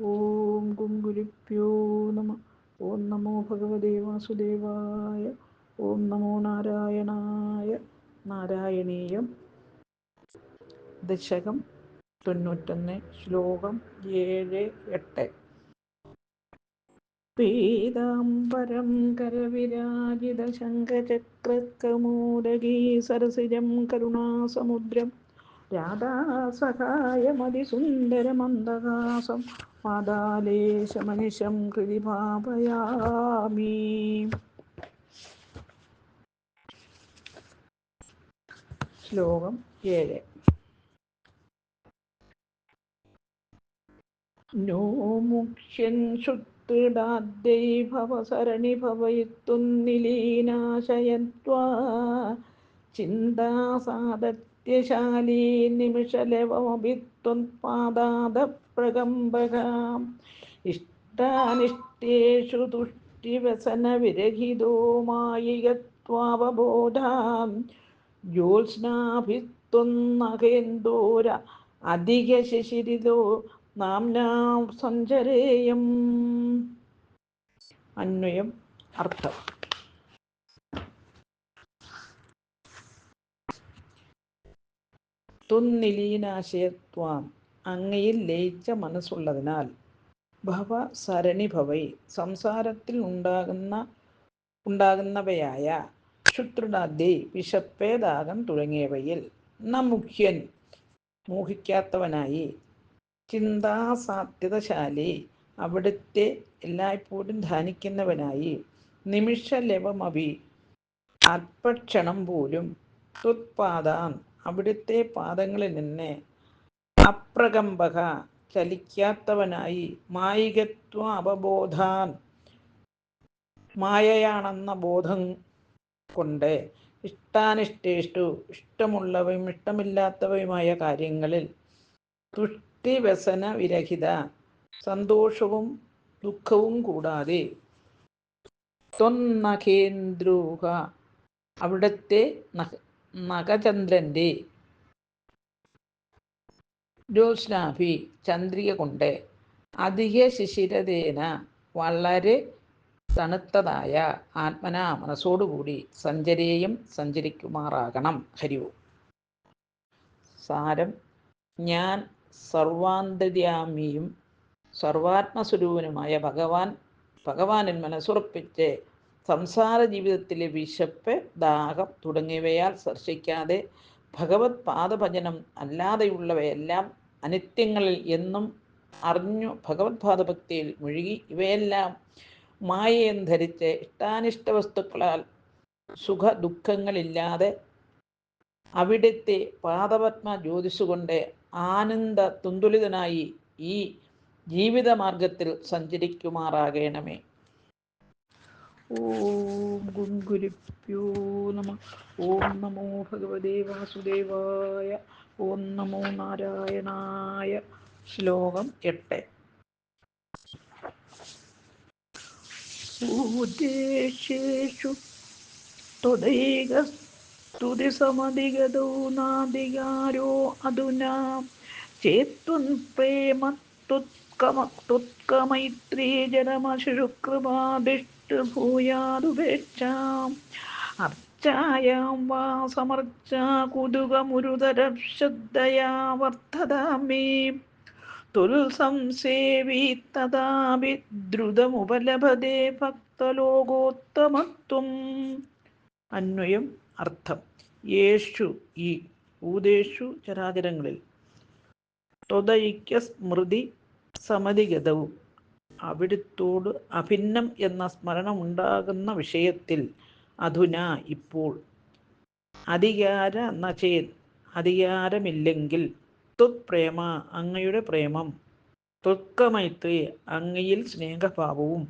ഓം ഗുങ്കുരുഭ്യോ നമ. ഓം നമോ ഭഗവതേ വാസുദേവായ. ഓം നമോ നാരായണായ. നാരായണീയം. ദശകം തൊണ്ണൂറ്റൊന്ന് ശ്ലോകം ഏഴ് എട്ട്. പീതാംബരം കരവിരാജിത ശംഖചക്രകമൂലകീ സരസിജം കരുണാസമുദ്രം രാധാസഹായമതിസുന്ദരമന്ദഹാസം പാതാലേശമനിശം കൃതി പാപയാമി ശ്ലോകം ഏഴ്. മുഖ്യൻ ശുദ്ധിടാദ്യൈ ഭവസരണി ഭവയിത്തുന്നിലീനാശയത്വാ ചിന്താസാദത്യശാലീ നിമിഷലവമഭിത്വത്പാദാദപ്രകമ്പകാം ഇഷ്ടാനിഷ്ടേഷു തുഷ്ടിവസനവിരഹിതോ മായികത്വാവബോധാം ജ്യോത്സ്നാഭിത്വന്നകേന്ദോര അധികശിശിരിതോ നാംനാം സഞ്ചരേയം. അന്വയം. അർത്ഥം. തുന്നിലീനാശയത്വാം. അങ്ങയിൽ ലയിച്ച മനസ്സുള്ളതിനാൽ ഭവ സരണി ഭവൈ. സംസാരത്തിൽ ഉണ്ടാകുന്ന ഉണ്ടാകുന്നവയായ ക്ഷുത്രുടാദി വിശപ്പേ തുടങ്ങിയവയിൽ ന മുഖ്യൻ മോഹിക്കാത്തവനായി ചിന്താസാധ്യതശാലി അവിടുത്തെ എല്ലായ്പ്പോഴും ധ്യാനിക്കുന്നവനായി നിമിഷലവമവി അല്പക്ഷണം പോലും തുത്പാദാൻ അവിടുത്തെ പാദങ്ങളിൽ നിന്ന് അപ്രകമ്പക ചലിക്കാത്തവനായി മായികത്വ അവബോധാൻ മായയാണെന്ന ബോധം കൊണ്ട് ഇഷ്ടാനിഷ്ടേഷ്ടു ഇഷ്ടമുള്ളവയും ഇഷ്ടമില്ലാത്തവയുമായ കാര്യങ്ങളിൽ തുഷ്ടിവ്യസന വിരഹിത സന്തോഷവും ദുഃഖവും കൂടാതെ ത്വന്നഖേന്ദ്രൂഹ അവിടുത്തെ നഖചന്ദ്രന്റെ ജ്യോത്സ്നാഭി ചന്ദ്രിക കൊണ്ട് അധിക ശിശിരതേന വളരെ തണുത്തതായ ആത്മന മനസ്സോടുകൂടി സഞ്ചരേയും സഞ്ചരിക്കുമാറാകണം. ഹരിവും സാരം. ഞാൻ സർവാന്തര്യാമിയും സർവാത്മസ്വരൂപനുമായ ഭഗവാൻ ഭഗവാനിൽ മനസ്സുറപ്പിച്ച് സംസാര ജീവിതത്തിലെ വിശപ്പ് ദാഹം തുടങ്ങിയവയാൽ സ്പർശിക്കാതെ ഭഗവത് പാദഭജനം അല്ലാതെയുള്ളവയെല്ലാം അനിത്യങ്ങളിൽ എന്നും അറിഞ്ഞു ഭഗവത് പാദഭക്തിയിൽ മുഴുകി ഇവയെല്ലാം മായയും ധരിച്ച് ഇഷ്ടാനിഷ്ട വസ്തുക്കളാൽ സുഖ ദുഃഖങ്ങളില്ലാതെ അവിടുത്തെ പാദപത്മ ജ്യോതിസുകൊണ്ട് ആനന്ദ തുന്തുലിതനായി ഈ ജീവിതമാർഗത്തിൽ സഞ്ചരിക്കുമാറാകണമേ. ഓം ഗുരുഭ്യോ നമ. ഓം നമോ ഭഗവതേ വാസുദേവായ. ഓം നമോ നാരായണായ. ശ്ലോകം എട്ട്. ഉദ്ദേശേഷു തുതൈകസ്തുതിസമധിഗതോ നാദികാരോ അധുനാ ചേത്വൻ പ്രേമ തുത്കമ തുത്കമൈത്രീ ജനമശുകൃപാദിഷ്ടഭൂയാതുപേക്ഷാം അർച്ചായാം വാ സമർച്ച കുതുകമുരുതരശ്രദ്ധയാ വർദ്ധതാമേ. തുൽസംസേവി തഥാപി ദ്രുതമുപലഭതേ ഭക്തലോകോത്തമത്വം. അന്വയം അർത്ഥം. യേശു ഈ ഭൂതേഷു ചരാചരങ്ങളിൽ. സ്മൃതി സമതിഗതവും അവിടുത്തോട് അഭിന്നം എന്ന സ്മരണ ഉണ്ടാകുന്ന വിഷയത്തിൽ അധുന ഇപ്പോൾ അധികാര നചേൻ അധികാരമില്ലെങ്കിൽ ത്വത്പ്രേമ അങ്ങയുടെ പ്രേമം ത്വക്കമൈത്രി അങ്ങയിൽ സ്നേഹഭാവവും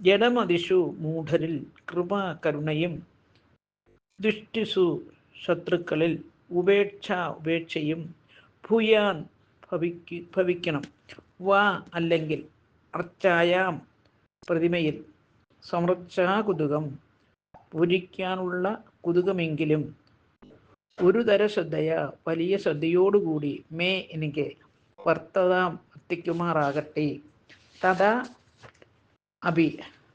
ജഡമതിഷു മൂഢരിൽ കൃപ കരുണയും ദുഷ്ടിസു ശത്രുക്കളിൽ ഉപേക്ഷ ഉപേക്ഷയും ഭൂയാൻ ഭവിക്ക് ഭവിക്കണം. വാ അല്ലെങ്കിൽ അർച്ചായാം പ്രതിമയിൽ സമൃദ്ധാകുതുകം പൂജിക്കാനുള്ള കുതുകമെങ്കിലും ഒരു തര ശ്രദ്ധയ വലിയ ശ്രദ്ധയോടുകൂടി മേ എനിക്ക് വർത്തതാം എത്തിക്കുമാറാകട്ടെ. തഥാ അഭി.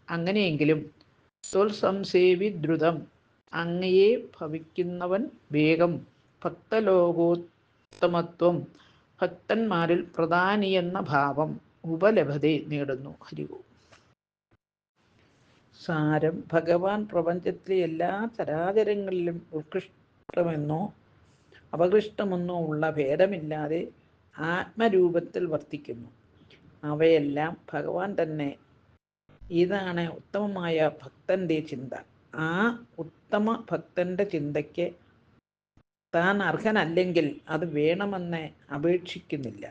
അങ്ങനെയെങ്കിലും ത്വൽസംസേവി ദ്രുതം അങ്ങയെ ഭവിക്കുന്നവൻ വേഗം ഭക്തലോകോത്തമത്വം ഭക്തന്മാരിൽ പ്രധാനിയെന്ന ഭാവം ഉപലഭതെ നേടുന്നു. ഹരിവോ സാരം ഭഗവാൻ പ്രപഞ്ചത്തിലെ എല്ലാ ചരാചരങ്ങളിലും ഉത്കൃഷ്ടമെന്നോ അപകൃഷ്ടമെന്നോ ഉള്ള ഭേദമില്ലാതെ ആത്മരൂപത്തിൽ വർത്തിക്കുന്നു. അവയെല്ലാം ഭഗവാൻ തന്നെ. ഇതാണ് ഉത്തമമായ ഭക്തന്റെ ചിന്ത. ആ ഉത്തമ ഭക്തന്റെ ചിന്തയ്ക്ക് താൻ അർഹനല്ലെങ്കിൽ അത് വേണമെന്ന് അപേക്ഷിക്കുന്നില്ല.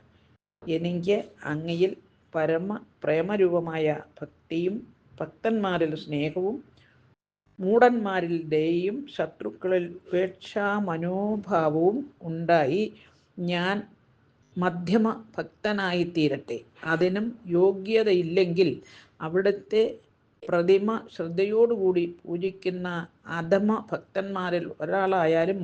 എനിക്ക് അങ്ങയിൽ പരമ പ്രേമരൂപമായ ഭക്തിയും ഭക്തന്മാരിൽ സ്നേഹവും മൂടന്മാരിൽ ദയയും ശത്രുക്കളിൽ ഉപേക്ഷാ മനോഭാവവും ഉണ്ടായി ഞാൻ മധ്യമ ഭക്തനായി തീരട്ടെ. അതിനും യോഗ്യതയില്ലെങ്കിൽ അവിടുത്തെ പ്രതിമ ശ്രദ്ധയോടുകൂടി പൂജിക്കുന്ന അധമ ഭക്തന്മാരിൽ ഒരാളായാലും